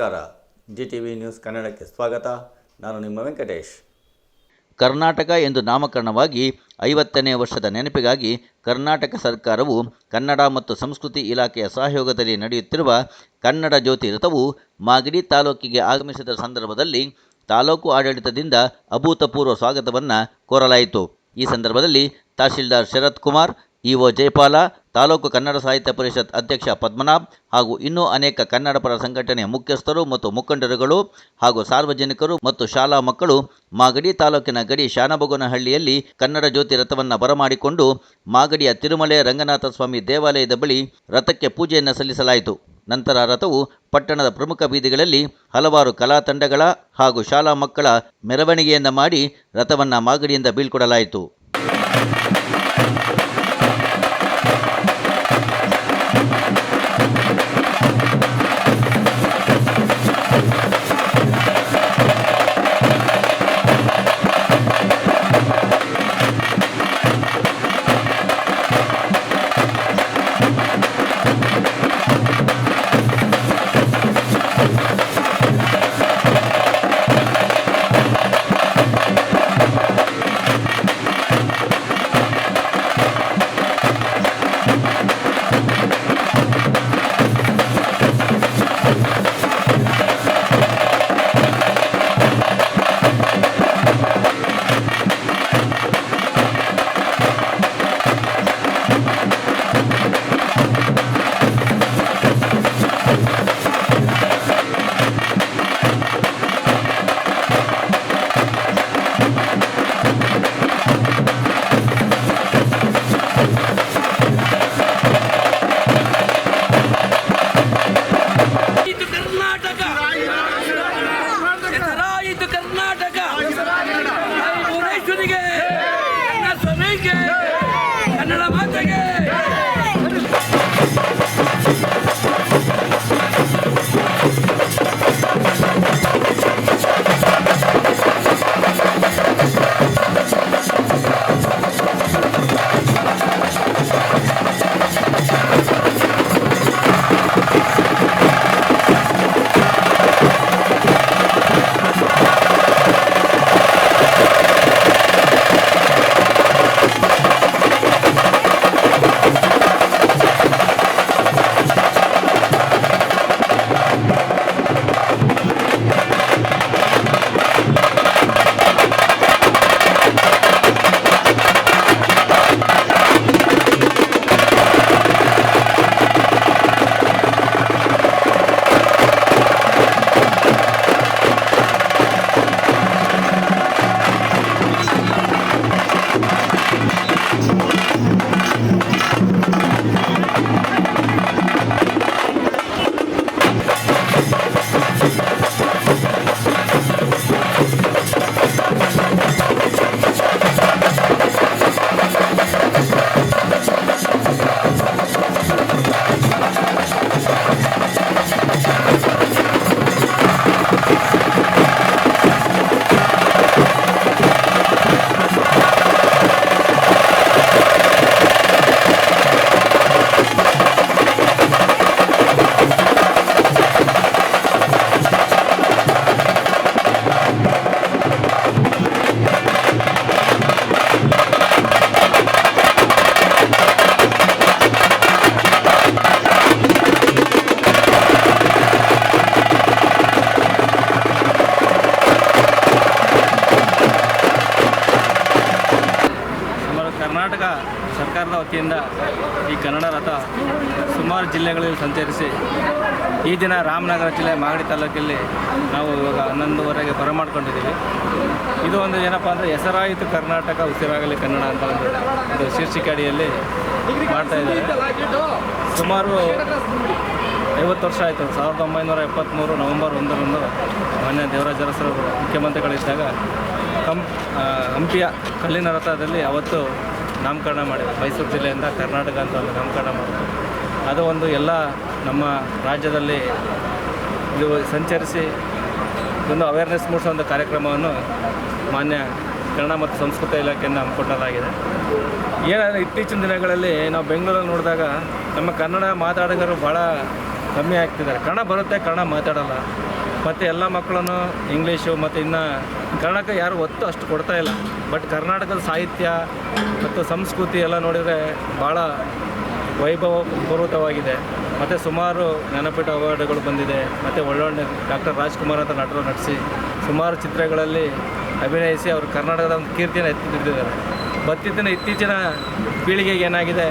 ನಮಸ್ಕಾರ. G T V news ಕನ್ನಡಕ್ಕೆ ಸ್ವಾಗತ. ನಾನು ನಿಮ್ಮ ವೆಂಕಟೇಶ್. ಕರ್ನಾಟಕ ಎಂದು ನಾಮಕರಣವಾಗಿ ಐವತ್ತನೇ ವರ್ಷದ ನೆನಪಿಗಾಗಿ ಕರ್ನಾಟಕ ಸರ್ಕಾರವು ಕನ್ನಡ ಮತ್ತು ಸಂಸ್ಕೃತಿ ಇಲಾಖೆಯ ಸಹಯೋಗದಲ್ಲಿ ನಡೆಯುತ್ತಿರುವ ಕನ್ನಡ ಜ್ಯೋತಿ ರಥವು ಮಾಗಡಿ ತಾಲೂಕಿಗೆ ಆಗಮಿಸಿದ ಸಂದರ್ಭದಲ್ಲಿ ತಾಲೂಕು ಆಡಳಿತದಿಂದ ಅಭೂತಪೂರ್ವ ಸ್ವಾಗತವನ್ನು ಕೋರಲಾಯಿತು. ಈ ಸಂದರ್ಭದಲ್ಲಿ ತಹಶೀಲ್ದಾರ್ ಶರತ್ ಕುಮಾರ್ ಇಒ ಜಯಪಾಲ, ತಾಲೂಕು ಕನ್ನಡ ಸಾಹಿತ್ಯ ಪರಿಷತ್ ಅಧ್ಯಕ್ಷ ಪದ್ಮನಾಭ್ ಹಾಗೂ ಇನ್ನೂ ಅನೇಕ ಕನ್ನಡ ಪರ ಸಂಘಟನೆಯ ಮುಖ್ಯಸ್ಥರು ಮತ್ತು ಮುಖಂಡರುಗಳು ಹಾಗೂ ಸಾರ್ವಜನಿಕರು ಮತ್ತು ಶಾಲಾ ಮಕ್ಕಳು ಮಾಗಡಿ ತಾಲೂಕಿನ ಗಡಿ ಶಾನಬೊಗನಹಳ್ಳಿಯಲ್ಲಿ ಕನ್ನಡ ಜ್ಯೋತಿ ರಥವನ್ನು ಬರಮಾಡಿಕೊಂಡು ಮಾಗಡಿಯ ತಿರುಮಲೆ ರಂಗನಾಥ ಸ್ವಾಮಿ ದೇವಾಲಯದ ಬಳಿ ರಥಕ್ಕೆ ಪೂಜೆಯನ್ನು ಸಲ್ಲಿಸಲಾಯಿತು. ನಂತರ ರಥವು ಪಟ್ಟಣದ ಪ್ರಮುಖ ಬೀದಿಗಳಲ್ಲಿ ಹಲವಾರು ಕಲಾ ತಂಡಗಳ ಹಾಗೂ ಶಾಲಾ ಮಕ್ಕಳ ಮೆರವಣಿಗೆಯನ್ನು ಮಾಡಿ ರಥವನ್ನು ಮಾಗಡಿಯಿಂದ ಬೀಳ್ಕೊಡಲಾಯಿತು. ಈ ಕನ್ನಡ ರಥ ಸುಮಾರು ಜಿಲ್ಲೆಗಳಲ್ಲಿ ಸಂಚರಿಸಿ ಈ ದಿನ ರಾಮನಗರ ಜಿಲ್ಲೆ ಮಾಗಡಿ ತಾಲೂಕಲ್ಲಿ ನಾವು ಇವಾಗ ಹನ್ನೊಂದುವರೆಗೆ ಬರಮಾಡ್ಕೊಂಡಿದ್ದೀವಿ. ಇದು ಒಂದು ಏನಪ್ಪ ಅಂದರೆ ಹೆಸರಾಯಿತು ಕರ್ನಾಟಕ ಉಸಿರಾಗಲಿ ಕನ್ನಡ ಅಂತ ಒಂದು ಶೀರ್ಷಿಕೆ ಅಡಿಯಲ್ಲಿ ಮಾಡ್ತಾ ಇದ್ದಾರೆ. ಸುಮಾರು ಐವತ್ತು ವರ್ಷ ಆಯಿತು. ಸಾವಿರದ ಒಂಬೈನೂರ ಎಪ್ಪತ್ತ್ಮೂರು ನವಂಬರ್ ಒಂದರಂದು ಮಾನ್ಯ ದೇವರಾಜ ಅರಸರು ಮುಖ್ಯಮಂತ್ರಿಗಳಿದ್ದಾಗ ಕಂ ಹಂಪಿಯ ಕಲ್ಲಿನ ರಥದಲ್ಲಿ ಅವತ್ತು ನಾಮಕರಣ ಮಾಡಿದೆ ಮೈಸೂರು ಜಿಲ್ಲೆಯಿಂದ ಕರ್ನಾಟಕ ಅಂತ ಒಂದು ನಾಮಕರಣ ಮಾಡಿದ್ರು. ಅದು ಒಂದು ಎಲ್ಲ ನಮ್ಮ ರಾಜ್ಯದಲ್ಲಿ ಇದು ಸಂಚರಿಸಿ ಒಂದು ಅವೇರ್ನೆಸ್ ಮೂಡಿಸೋ ಒಂದು ಕಾರ್ಯಕ್ರಮವನ್ನು ಮಾನ್ಯ ಕನ್ನಡ ಮತ್ತು ಸಂಸ್ಕೃತಿ ಇಲಾಖೆಯಿಂದ ಹಮ್ಮಿಕೊಳ್ಳಲಾಗಿದೆ ಏನಾದರೆ ಇತ್ತೀಚಿನ ದಿನಗಳಲ್ಲಿ ನಾವು ಬೆಂಗಳೂರಲ್ಲಿ ನೋಡಿದಾಗ ನಮ್ಮ ಕನ್ನಡ ಮಾತಾಡೋರು ಭಾಳ ಕಮ್ಮಿ ಆಗ್ತಿದ್ದಾರೆ. ಕನ್ನಡ ಬರುತ್ತೆ, ಕನ್ನಡ ಮಾತಾಡಲ್ಲ. ಮತ್ತು ಎಲ್ಲ ಮಕ್ಕಳನ್ನು ಇಂಗ್ಲೀಷು ಮತ್ತು ಇನ್ನು ಕನ್ನಡಕ್ಕೆ ಯಾರು ಒತ್ತು ಅಷ್ಟು ಕೊಡ್ತಾ ಇಲ್ಲ. ಬಟ್ ಕರ್ನಾಟಕದ ಸಾಹಿತ್ಯ ಮತ್ತು ಸಂಸ್ಕೃತಿ ಎಲ್ಲ ನೋಡಿದರೆ ಭಾಳ ವೈಭವಪೂರ್ವಕವಾಗಿದೆ ಮತ್ತು ಸುಮಾರು ಜ್ಞಾನಪೀಠ ಅವಾರ್ಡ್ಗಳು ಬಂದಿದೆ. ಮತ್ತು ಒಳ್ಳೊಳ್ಳೆ ಡಾಕ್ಟರ್ ರಾಜ್ಕುಮಾರ್ ಅಂತ ನಟರು ನಟಿಸಿ ಸುಮಾರು ಚಿತ್ರಗಳಲ್ಲಿ ಅಭಿನಯಿಸಿ ಅವರು ಕರ್ನಾಟಕದ ಒಂದು ಕೀರ್ತಿಯನ್ನು ಎತ್ತಿ ಹಿಡಿದಿದ್ದಾರೆ ಬತ್ತಿತ್ತಿನ ಇತ್ತೀಚಿನ ಪೀಳಿಗೆಗೆ ಏನಾಗಿದೆ,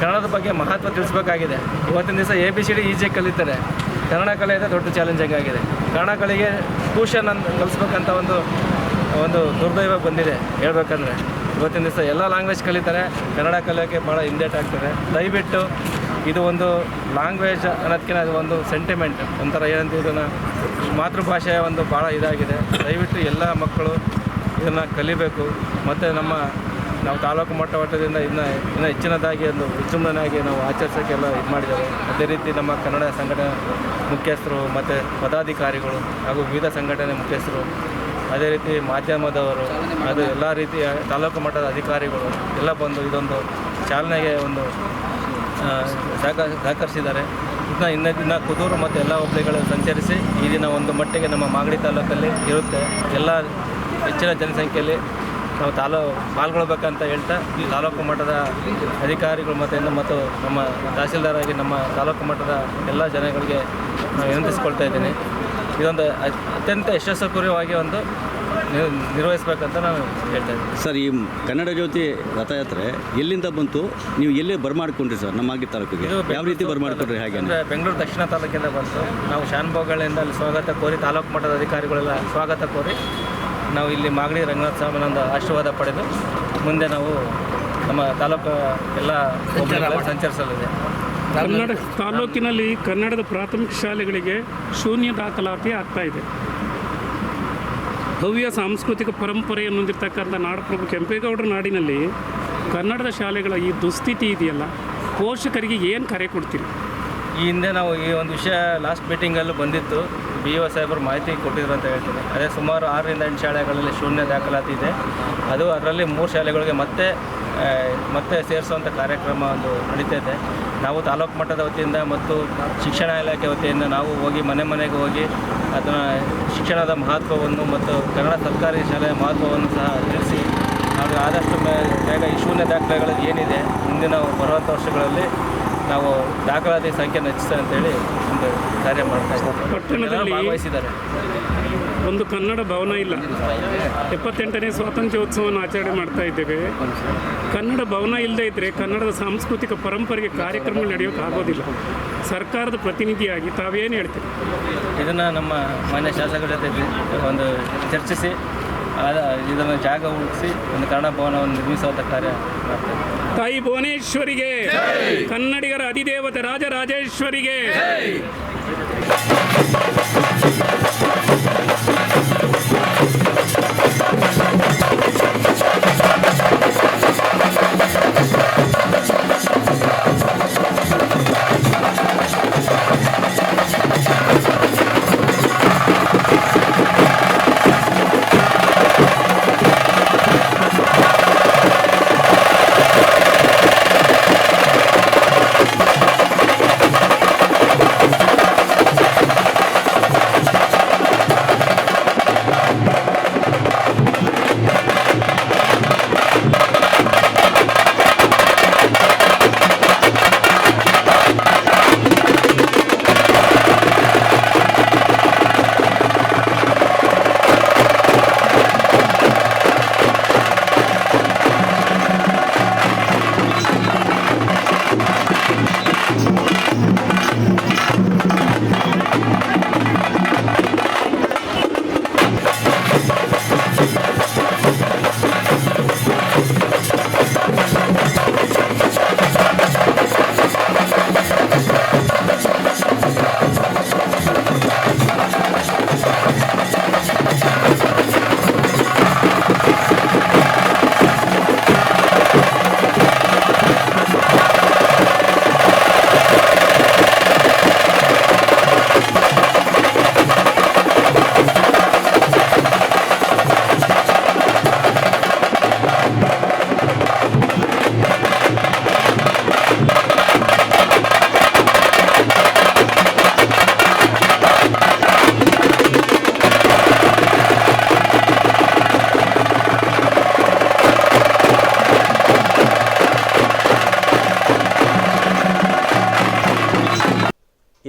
ಕನ್ನಡದ ಬಗ್ಗೆ ಮಹತ್ವ ತಿಳಿಸ್ಬೇಕಾಗಿದೆ. ಇವತ್ತಿನ ದಿವಸ ಎ ಬಿ ಸಿ ಡಿ ಈಜಿಯಾಗಿ ಕಲಿತಾರೆ. ಕನ್ನಡ ಕಲೆ ಇದೆ ದೊಡ್ಡ ಚಾಲೆಂಜಿಂಗ್ ಆಗಿದೆ. ಕನ್ನಡ ಕಲೆಗೆ ಟ್ಯೂಷನ್ ಅಂತ ಕಲಿಸ್ಬೇಕಂತ ಒಂದು ಒಂದು ದುರ್ದೈವ ಬಂದಿದೆ ಹೇಳ್ಬೇಕಂದ್ರೆ. ಇವತ್ತಿನ ದಿವಸ ಎಲ್ಲ ಲ್ಯಾಂಗ್ವೇಜ್ ಕಲಿತಾರೆ, ಕನ್ನಡ ಕಲಿಯೋಕ್ಕೆ ಭಾಳ ಹಿಂದೇಟ್ ಆಗ್ತದೆ ದಯವಿಟ್ಟು ಇದು ಒಂದು ಲ್ಯಾಂಗ್ವೇಜ್ ಅನ್ನೋದಕ್ಕಿಂತ ಒಂದು ಸೆಂಟಿಮೆಂಟ್ ಒಂಥರ ಏನಂತ ಇದನ್ನು ಮಾತೃಭಾಷೆಯ ಒಂದು ಭಾಳ ಇದಾಗಿದೆ. ದಯವಿಟ್ಟು ಎಲ್ಲ ಮಕ್ಕಳು ಇದನ್ನು ಕಲಿಬೇಕು. ಮತ್ತು ನಮ್ಮ, ನಾವು ತಾಲೂಕು ಮಟ್ಟ ಮಟ್ಟದಿಂದ ಇನ್ನು, ಇನ್ನೂ ಹೆಚ್ಚಿನದಾಗಿ ಒಂದು ವಿಜೃಂಭಣೆಯಾಗಿ ನಾವು ಆಚರಿಸೋಕ್ಕೆಲ್ಲ ಇದು ಮಾಡಿದ್ದೇವೆ ಅದೇ ರೀತಿ ನಮ್ಮ ಕನ್ನಡ ಸಂಘಟನೆ ಮುಖ್ಯಸ್ಥರು ಮತ್ತು ಪದಾಧಿಕಾರಿಗಳು ಹಾಗೂ ವಿವಿಧ ಸಂಘಟನೆ ಮುಖ್ಯಸ್ಥರು, ಅದೇ ರೀತಿ ಮಾಧ್ಯಮದವರು, ಅದು ಎಲ್ಲ ರೀತಿಯ ತಾಲೂಕು ಮಟ್ಟದ ಅಧಿಕಾರಿಗಳು ಎಲ್ಲ ಬಂದು ಇದೊಂದು ಚಾಲನೆಗೆ ಒಂದು ಸಹಕ, ಸಹಕರಿಸಿದ್ದಾರೆ. ಇದನ್ನ ಇನ್ನ ದಿನ ಕುದೂರು ಮತ್ತು ಎಲ್ಲ ಹೋಬಳಿಗಳು ಸಂಚರಿಸಿ ಈ ದಿನ ಒಂದು ಮಟ್ಟಿಗೆ ನಮ್ಮ ಮಾಗಡಿ ತಾಲೂಕಲ್ಲಿ ಇರುತ್ತೆ. ಎಲ್ಲ ಹೆಚ್ಚಿನ ಜನಸಂಖ್ಯೆಯಲ್ಲಿ ನಾವು ತಾಲೂ, ಪಾಲ್ಗೊಳ್ಬೇಕಂತ ಹೇಳ್ತಾ ಈ ತಾಲೂಕು ಮಟ್ಟದ ಅಧಿಕಾರಿಗಳು ಮತ್ತು ಇನ್ನು ಮತ್ತು ನಮ್ಮ ತಹಸೀಲ್ದಾರಾಗಿ ನಮ್ಮ ತಾಲೂಕು ಮಟ್ಟದ ಎಲ್ಲ ಜನಗಳಿಗೆ ವಿನಂತಿಸ್ಕೊಳ್ತಾ ಇದ್ದೀನಿ. ಇದೊಂದು ಅತ್- ಅತ್ಯಂತ ಯಶಸ್ವಿಕರವಾಗಿ ಒಂದು ನಿರ್- ನಿರ್ವಹಿಸ್ಬೇಕಂತ ನಾನು ಹೇಳ್ತಾ ಇದ್ದೀನಿ. ಸರ್ ಈ ಕನ್ನಡ ಜ್ಯೋತಿ ರಥಯಾತ್ರೆ ಎಲ್ಲಿಂದ ಬಂತು? ನೀವು ಎಲ್ಲೇ ಬರ್ಮಾಡ್ಕೊಂಡ್ರಿ ಸರ್ ನಮ್ಮ ಆಗಿ ತಾಲೂಕಿಗೆ? ಯಾವ ರೀತಿ ಬರ್ಮಾಡ್ಕೊಂಡ್ರಿ ಹಾಗೆ ಅಂದರೆ ಬೆಂಗಳೂರು ದಕ್ಷಿಣ ತಾಲೂಕಿಂದ ಬಂತು. ನಾವು ಶಾನ್ಭೋಗಳಿಂದ ಅಲ್ಲಿ ಸ್ವಾಗತ ಕೋರಿ ತಾಲೂಕು ಮಟ್ಟದ ಅಧಿಕಾರಿಗಳೆಲ್ಲ ಸ್ವಾಗತ ಕೋರಿ ನಾವು ಇಲ್ಲಿ ಮಾಗಡಿ ರಂಗನಾಥ ಸ್ವಾಮಿನೊಂದು ಆಶೀರ್ವಾದ ಪಡೆದು ಮುಂದೆ ನಾವು ನಮ್ಮ ತಾಲೂಕು ಎಲ್ಲ ಸಂಚರಿಸಲಿದೆ. ಕನ್ನಡ ತಾಲೂಕಿನಲ್ಲಿ ಕನ್ನಡದ ಪ್ರಾಥಮಿಕ ಶಾಲೆಗಳಿಗೆ ಶೂನ್ಯ ದಾಖಲಾತಿ ಆಗ್ತಾ ಇದೆ. ಭವ್ಯ ಸಾಂಸ್ಕೃತಿಕ ಪರಂಪರೆಯನ್ನು ಹೊಂದಿರತಕ್ಕಂಥ ನಾಡಪ್ರಭು ಕೆಂಪೇಗೌಡರ ನಾಡಿನಲ್ಲಿ ಕನ್ನಡದ ಶಾಲೆಗಳ ಈ ದುಸ್ಥಿತಿ ಇದೆಯಲ್ಲ ಪೋಷಕರಿಗೆ ಏನು ಕರೆ ಕೊಡ್ತೀರಿ? ಈ ಹಿಂದೆ ನಾವು ಈ ಒಂದು ವಿಷಯ ಲಾಸ್ಟ್ ಮೀಟಿಂಗಲ್ಲೂ ಬಂದಿತ್ತು. ಬಿ ಒ ಸಾಹೇಬರು ಮಾಹಿತಿ ಕೊಟ್ಟಿದ್ರು ಅಂತ ಹೇಳ್ತೀನಿ. ಅದೇ ಸುಮಾರು ಆರರಿಂದ ಎಂಟು ಶಾಲೆಗಳಲ್ಲಿ ಶೂನ್ಯ ದಾಖಲಾತಿ ಇದೆ. ಅದು ಅದರಲ್ಲಿ ಮೂರು ಶಾಲೆಗಳಿಗೆ ಮತ್ತೆ ಮತ್ತೆ ಸೇರಿಸುವಂಥ ಕಾರ್ಯಕ್ರಮ ಒಂದು ನಡೀತಾ ನಾವು ತಾಲೂಕು ಮಟ್ಟದ ವತಿಯಿಂದ ಮತ್ತು ಶಿಕ್ಷಣ ಇಲಾಖೆ ವತಿಯಿಂದ ನಾವು ಹೋಗಿ ಮನೆ ಮನೆಗೆ ಹೋಗಿ ಅದನ್ನು ಶಿಕ್ಷಣದ ಮಹತ್ವವನ್ನು ಮತ್ತು ಕನ್ನಡ ಸರ್ಕಾರಿ ಶಾಲೆಯ ಮಹತ್ವವನ್ನು ಸಹ ತಿಳಿಸಿ, ನಾವು ಆದಷ್ಟು ಬೇಗ ಈ ಶೂನ್ಯ ದಾಖಲೆಗಳು ಏನಿದೆ, ಮುಂದಿನ ಬರುವಂಥ ವರ್ಷಗಳಲ್ಲಿ ನಾವು ದಾಖಲಾತಿ ಸಂಖ್ಯೆ ಹೆಚ್ಚಿಸ್ತಾರೆ ಅಂತೇಳಿ ಒಂದು ಕಾರ್ಯ ಮಾಡ್ತಾ ಇದ್ದೀವಿ. ಪಟ್ಟಣದಲ್ಲಿ- ಎಲ್ಲರೂ ಭಾಗವಹಿಸಿದ್ದಾರೆ. ಒಂದು ಕನ್ನಡ ಭವನ ಇಲ್ಲ. ಎಪ್ಪತ್ತೆಂಟನೇ ಸ್ವಾತಂತ್ರ್ಯೋತ್ಸವವನ್ನು ಆಚರಣೆ ಮಾಡ್ತಾ ಇದ್ದೇವೆ. ಕನ್ನಡ ಭವನ ಇಲ್ಲದೇ ಇದ್ದರೆ ಕನ್ನಡದ ಸಾಂಸ್ಕೃತಿಕ ಪರಂಪರೆಗೆ ಕಾರ್ಯಕ್ರಮಗಳು ನಡೆಯೋಕೆ ಆಗೋದಿಲ್ಲ. ಸರ್ಕಾರದ ಪ್ರತಿನಿಧಿಯಾಗಿ ತಾವೇನು ಹೇಳ್ತೀರಿ? ಇದನ್ನು ನಮ್ಮ ಮಾನ್ಯ ಶಾಸಕರ ಜೊತೆ ಒಂದು ಚರ್ಚಿಸಿ ಆದ ಇದನ್ನು ಜಾಗ ಹುಡುಕಿಸಿ ಒಂದು ಕನ್ನಡ ಭವನವನ್ನು ನಿರ್ಮಿಸುವಂಥ ಕಾರ್ಯ ಮಾಡ್ತೇವೆ ಇದ್ದೀವಿ. ತಾಯಿ ಭುವನೇಶ್ವರಿಗೆ. ಕನ್ನಡಿಗರ ಅಧಿದೇವತೆ ರಾಜರಾಜೇಶ್ವರಿಗೆ.